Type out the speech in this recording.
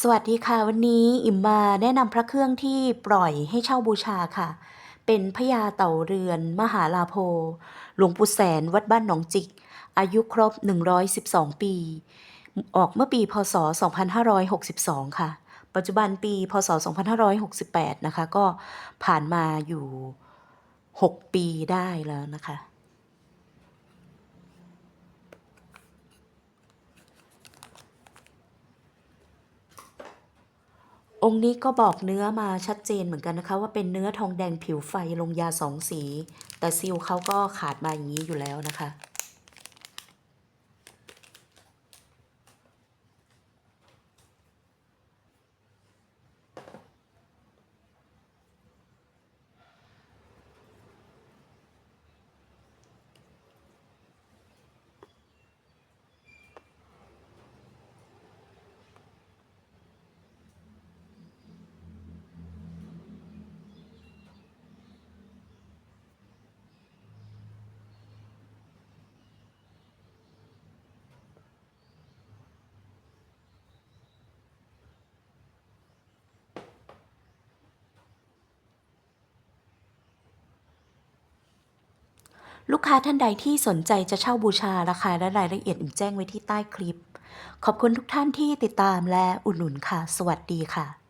สวัสดีค่ะวันนี้อิมมาแนะนำพระเครื่องที่ปล่อยให้เช่าบูชาค่ะ เป็นพญาเต่าเรือน มหาลาโภหลวงปู่แสนวัดบ้านหนองจิก อายุครบ 112 ปี ออกเมื่อปีพศ 2562 ค่ะ ปัจจุบันปีพศ 2568 นะคะ ก็ผ่านมาอยู่ 6 ปีได้แล้วนะคะ องค์นี้ก็บอกเนื้อมาชัดเจนเหมือนกันนะคะ ว่าเป็นเนื้อทองแดงผิวไฟลงยาสองสี แต่ซิลเขาก็ขาดมาอย่างนี้อยู่แล้วนะคะ ลูกค้าท่านใดที่สนใจจะเช่าบูชาราคาและรายละเอียดอิ่มแจ้งไว้ที่ใต้คลิป ขอบคุณทุกท่านที่ติดตามและอุดหนุนค่ะ สวัสดีค่ะ